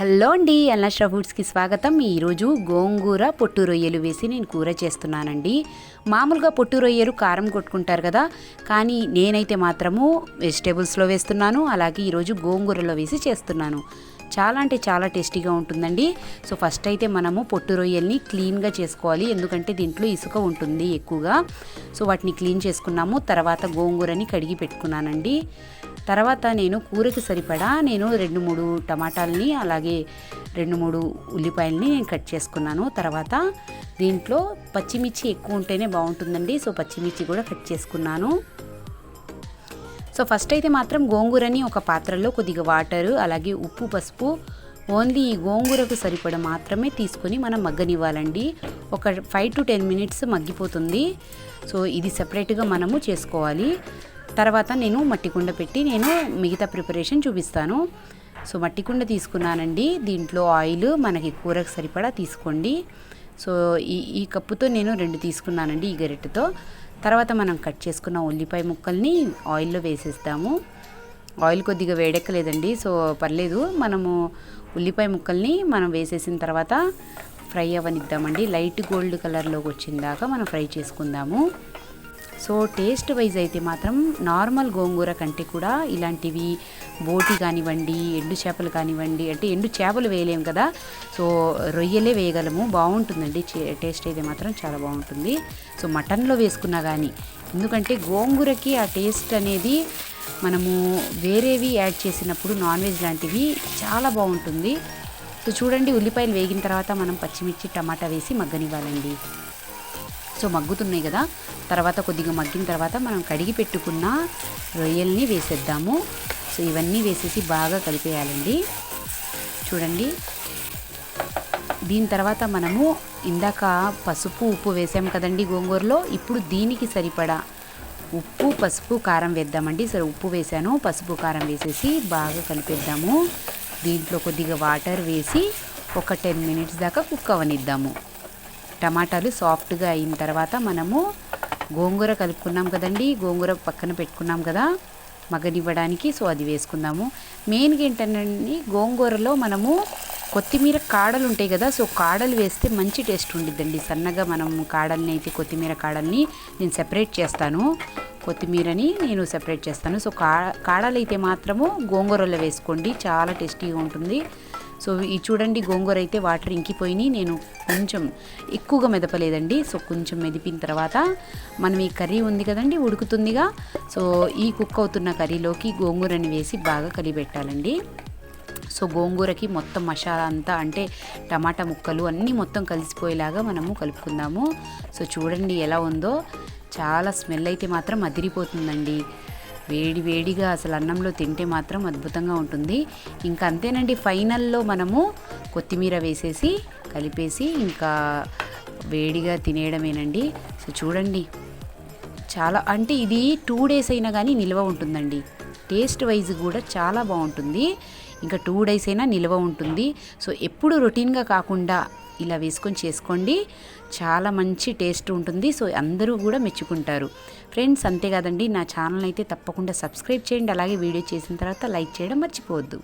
Hello అండి అల్లాష్రా ఫుడ్స్కి స్వాగతం. ఈరోజు గోంగూర పొట్టు రొయ్యలు వేసి నేను కూర చేస్తున్నానండి. మామూలుగా పొట్టు రొయ్యలు కారం కొట్టుకుంటారు కదా కానీ నేనైతే మాత్రము వెజిటేబుల్స్లో వేస్తున్నాను అలాగే ఈరోజు గోంగూరలో వేసి చేస్తున్నాను. చాలా అంటే చాలా టేస్టీగా ఉంటుందండి. సో ఫస్ట్ అయితే మనము పొట్టు రొయ్యల్ని క్లీన్గా చేసుకోవాలి ఎందుకంటే దీంట్లో ఇసుక ఉంటుంది ఎక్కువగా. సో వాటిని క్లీన్ చేసుకున్నాము తర్వాత గోంగూరని కడిగి పెట్టుకున్నానండి. తర్వాత నేను కూరకి సరిపడా నేను రెండు మూడు టమాటాలని అలాగే రెండు మూడు ఉల్లిపాయలని నేను కట్ చేసుకున్నాను. తర్వాత దీంట్లో పచ్చిమిర్చి ఎక్కువ ఉంటేనే బాగుంటుందండి. సో పచ్చిమిర్చి కూడా కట్ చేసుకున్నాను. సో ఫస్ట్ అయితే మాత్రం గోంగూరని ఒక పాత్రలో కొద్దిగా వాటర్ అలాగే ఉప్పు పసుపు ఓన్లీ ఈ గోంగూరకు సరిపడ మాత్రమే తీసుకొని మనం మగ్గనివ్వాలండి. ఒక ఫైవ్ టు టెన్ మినిట్స్ మగ్గిపోతుంది. సో ఇది సపరేట్గా మనము చేసుకోవాలి. తర్వాత నేను మట్టి కుండ పెట్టి నేను మిగతా ప్రిపరేషన్ చూపిస్తాను. సో మట్టి కుండ తీసుకున్నానండి. దీంట్లో ఆయిల్ మనకి కూరకు సరిపడా తీసుకోండి. సో ఈ ఈ కప్పుతో నేను రెండు తీసుకున్నానండి ఈ గరిటెతో. తర్వాత మనం కట్ చేసుకున్న ఉల్లిపాయ ముక్కల్ని ఆయిల్లో వేసేస్తాము. ఆయిల్ కొద్దిగా వేడెక్కలేదండి. సో పర్లేదు. మనము ఉల్లిపాయ ముక్కల్ని మనం వేసేసిన తర్వాత ఫ్రై అవ్వనిద్దామండి లైట్ గోల్డ్ కలర్లోకి వచ్చిన దాకా మనం ఫ్రై చేసుకుందాము. సో టేస్ట్ వైజ్ అయితే మాత్రం నార్మల్ గోంగూర కంటే కూడా ఇలాంటివి బోటి కానివ్వండి ఎండు చేపలు కానివ్వండి అంటే ఎండు చేపలు వేయలేము కదా. సో రొయ్యలే వేయగలము. బాగుంటుందండి. టేస్ట్ అయితే మాత్రం చాలా బాగుంటుంది. సో మటన్లో వేసుకున్నా కానీ ఎందుకంటే గోంగూరకి ఆ టేస్ట్ అనేది మనము వేరేవి యాడ్ చేసినప్పుడు నాన్ వెజ్ లాంటివి చాలా బాగుంటుంది. సో చూడండి ఉల్లిపాయలు వేగిన తర్వాత మనం పచ్చిమిర్చి టమాటా వేసి మగ్గనివ్వాలండి. సో మగ్గుతున్నాయి కదా. తర్వాత కొద్దిగా మగ్గిన తర్వాత మనం కడిగి పెట్టుకున్న రొయ్యల్ని వేసేద్దాము. సో ఇవన్నీ వేసేసి బాగా కలిపేయాలండి. చూడండి. దీని తర్వాత మనము ఇందాక పసుపు ఉప్పు వేసాం కదండి గోంగూరలో. ఇప్పుడు దీనికి సరిపడా ఉప్పు పసుపు కారం వేద్దామండి. సరే ఉప్పు వేసాను. పసుపు కారం వేసేసి బాగా కలిపేద్దాము. దీంట్లో కొద్దిగా వాటర్ వేసి ఒక టెన్ మినిట్స్ దాకా కుక్ అవనిద్దాము టమాటాలు సాఫ్ట్గా అయిన తర్వాత మనము గోంగూర కలుపుకున్నాం కదండి గోంగూర పక్కన పెట్టుకున్నాం కదా మగనివ్వడానికి సో అది వేసుకుందాము. మెయిన్గా ఏంటంటే గోంగూరలో మనము కొత్తిమీర కాడలు ఉంటాయి కదా సో కాడలు వేస్తే మంచి టేస్ట్ ఉండిద్దండి. సన్నగా మనం కాడల్ని అయితే కొత్తిమీర కాడల్ని నేను సెపరేట్ చేస్తాను. కొత్తిమీరని నేను సెపరేట్ చేస్తాను. సో కా కాడలు అయితే మాత్రము గోంగూరలో వేసుకోండి చాలా టేస్టీగా ఉంటుంది. సో ఈ చూడండి గోంగూర అయితే వాటర్ ఇంకిపోయినాయి. నేను కొంచెం ఎక్కువగా మెదపలేదండి. సో కొంచెం మెదిపిన తర్వాత మనం ఈ కర్రీ ఉంది కదండి ఉడుకుతుందిగా. సో ఈ కుక్ అవుతున్న కర్రీలోకి గోంగూరని వేసి బాగా కలిపెట్టాలండి. సో గోంగూరకి మొత్తం మసాలా అంతా అంటే టమాటా ముక్కలు అన్నీ మొత్తం కలిసిపోయేలాగా మనము కలుపుకుందాము. సో చూడండి ఎలా ఉందో. చాలా స్మెల్ అయితే మాత్రం అదిరిపోతుందండి. వేడి వేడిగా అసలు అన్నంలో తింటే మాత్రం అద్భుతంగా ఉంటుంది. ఇంకా అంతేనండి ఫైనల్లో మనము కొత్తిమీర వేసేసి కలిపేసి ఇంకా వేడిగా తినేయడమేనండి. సో చూడండి. చాలా అంటే ఇది టూ డేస్ అయినా కానీ నిల్వ ఉంటుందండి. టేస్ట్ వైజ్ కూడా చాలా బాగుంటుంది. ఇంకా టూ డేస్ అయినా నిల్వ ఉంటుంది. సో ఎప్పుడు రొటీన్గా కాకుండా ఇలా వేసుకొని చేసుకోండి. చాలా మంచి టేస్ట్ ఉంటుంది. సో అందరూ కూడా మెచ్చుకుంటారు. ఫ్రెండ్స్ అంతే కదండి నా ఛానల్ అయితే తప్పకుండా సబ్స్క్రైబ్ చేయండి. అలాగే వీడియో చేసిన తర్వాత లైక్ చేయడం మర్చిపోవద్దు.